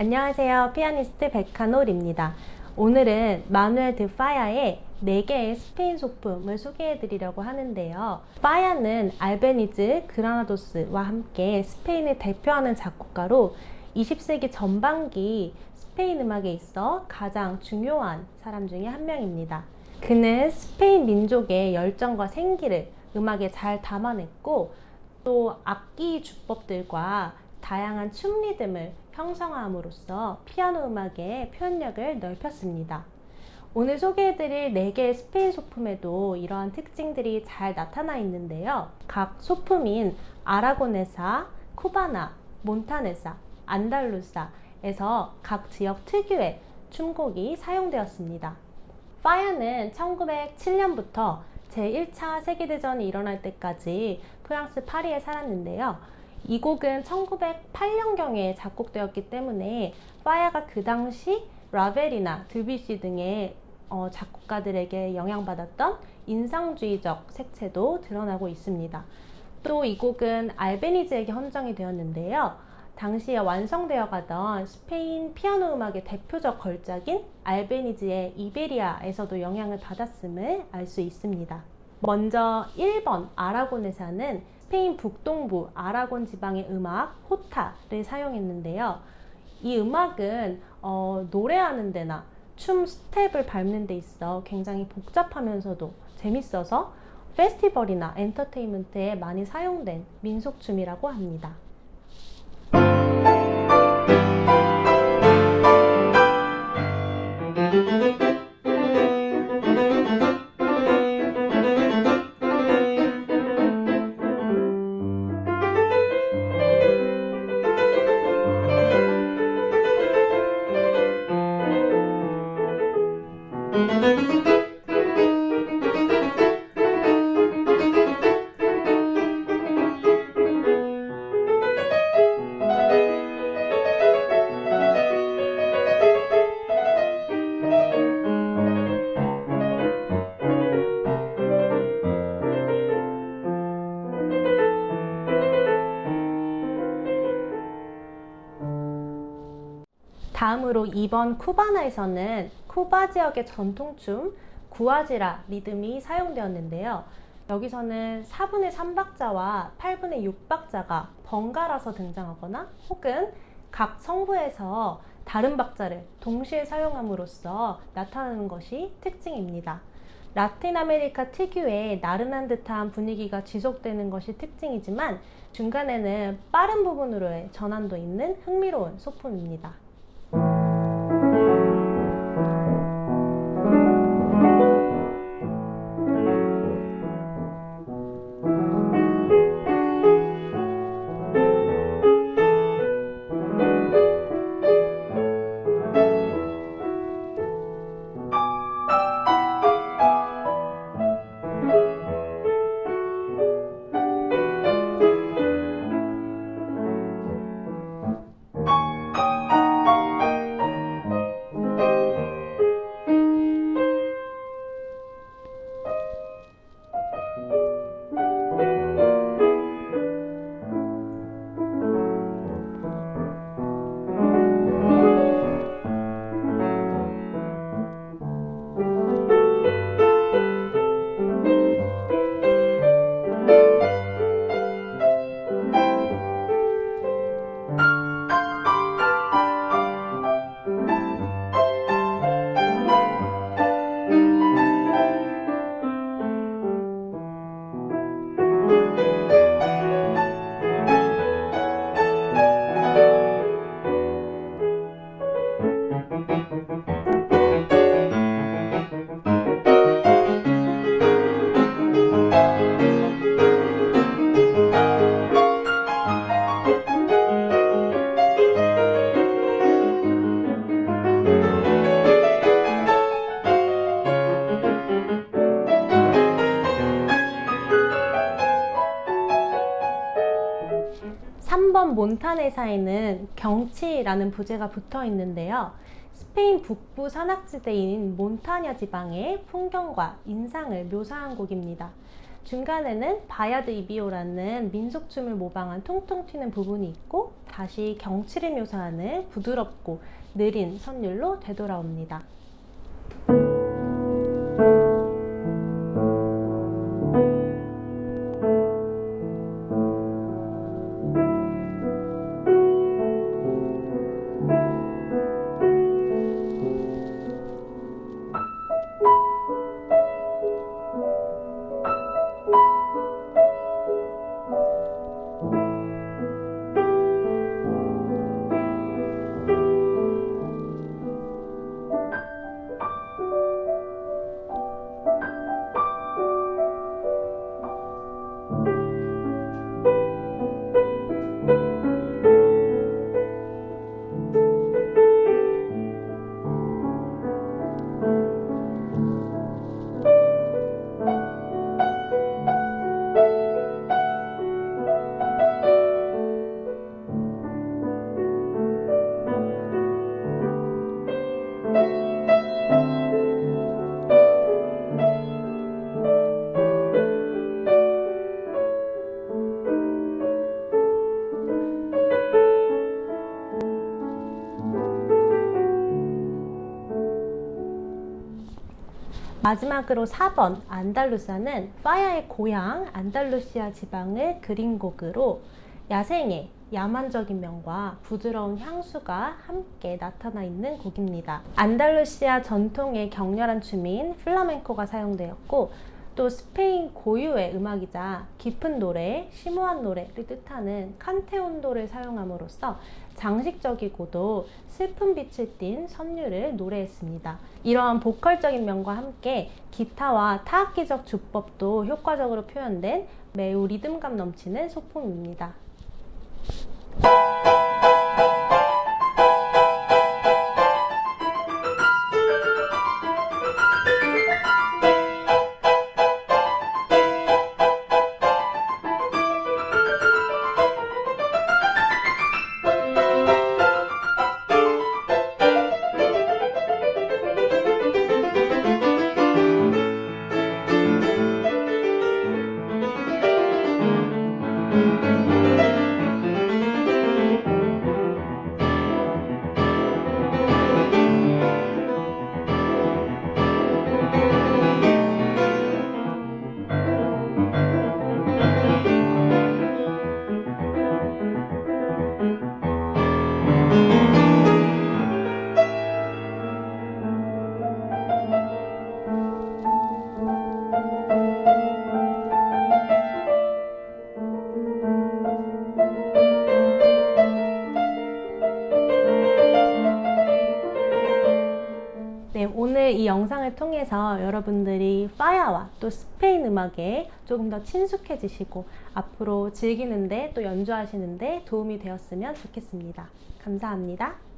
안녕하세요. 피아니스트 백한올입니다. 오늘은 마누엘 드 파야의 4개의 스페인 소품을 소개해 드리려고 하는데요. 파야는 알베니즈 그라나도스와 함께 스페인을 대표하는 작곡가로 20세기 전반기 스페인 음악에 있어 가장 중요한 사람 중에 한 명입니다. 그는 스페인 민족의 열정과 생기를 음악에 잘 담아냈고 또 악기 주법들과 다양한 춤 리듬을 형성함으로써 피아노 음악의 표현력을 넓혔습니다. 오늘 소개해드릴 4개의 스페인 소품에도 이러한 특징들이 잘 나타나 있는데요. 각 소품인 아라고네사, 쿠바나, 몬타네사, 안달루사에서 각 지역 특유의 춤곡이 사용되었습니다. 파야는 1907년부터 제1차 세계대전이 일어날 때까지 프랑스 파리에 살았는데요. 이 곡은 1908년경에 작곡되었기 때문에 파야가 그 당시 라벨이나 드뷔시 등의 어, 작곡가들에게 영향받았던 인상주의적 색채도 드러나고 있습니다. 또 이 곡은 알베니즈에게 헌정이 되었는데요. 당시에 완성되어 가던 스페인 피아노 음악의 대표적 걸작인 알베니즈의 이베리아에서도 영향을 받았음을 알 수 있습니다. 먼저 1번 아라곤에사는 스페인 북동부 아라곤 지방의 음악 호타를 사용했는데요. 이 음악은 어, 노래하는 데나 춤 스텝을 밟는 데 있어 굉장히 복잡하면서도 재밌어서 페스티벌이나 엔터테인먼트에 많이 사용된 민속춤이라고 합니다. 다음으로 2번 쿠바나에서는 쿠바 지역의 전통춤 구아지라 리듬이 사용되었는데요. 여기서는 4분의 3박자와 8분의 6박자가 번갈아서 등장하거나 혹은 각 성부에서 다른 박자를 동시에 사용함으로써 나타나는 것이 특징입니다. 라틴 아메리카 특유의 나른한 듯한 분위기가 지속되는 것이 특징이지만 중간에는 빠른 부분으로의 전환도 있는 흥미로운 소품입니다. 삼번 몬타네사에는 경치라는 부제가 붙어 있는데요. 스페인 북부 산악지대인 몬타냐 지방의 풍경과 인상을 묘사한 곡입니다. 중간에는 바야드 이비오라는 민속춤을 모방한 통통 튀는 부분이 있고 다시 경치를 묘사하는 부드럽고 느린 선율로 되돌아옵니다. 마지막으로 4번 안달루사는 파야의 고향 안달루시아 지방을 그린 곡으로 야생의 야만적인 면과 부드러운 향수가 함께 나타나 있는 곡입니다. 안달루시아 전통의 격렬한 춤인 플라멘코가 사용되었고 또 스페인 고유의 음악이자 깊은 노래, 심오한 노래를 뜻하는 칸테온도를 사용함으로써 장식적이고도 슬픈 빛을 띤 선율을 노래했습니다. 이러한 보컬적인 면과 함께 기타와 타악기적 주법도 효과적으로 표현된 매우 리듬감 넘치는 소품입니다. 네, 오늘 이 영상을 통해서 여러분들이 파야와 또 스페인 음악에 조금 더 친숙해지시고 앞으로 즐기는데 또 연주하시는데 도움이 되었으면 좋겠습니다. 감사합니다.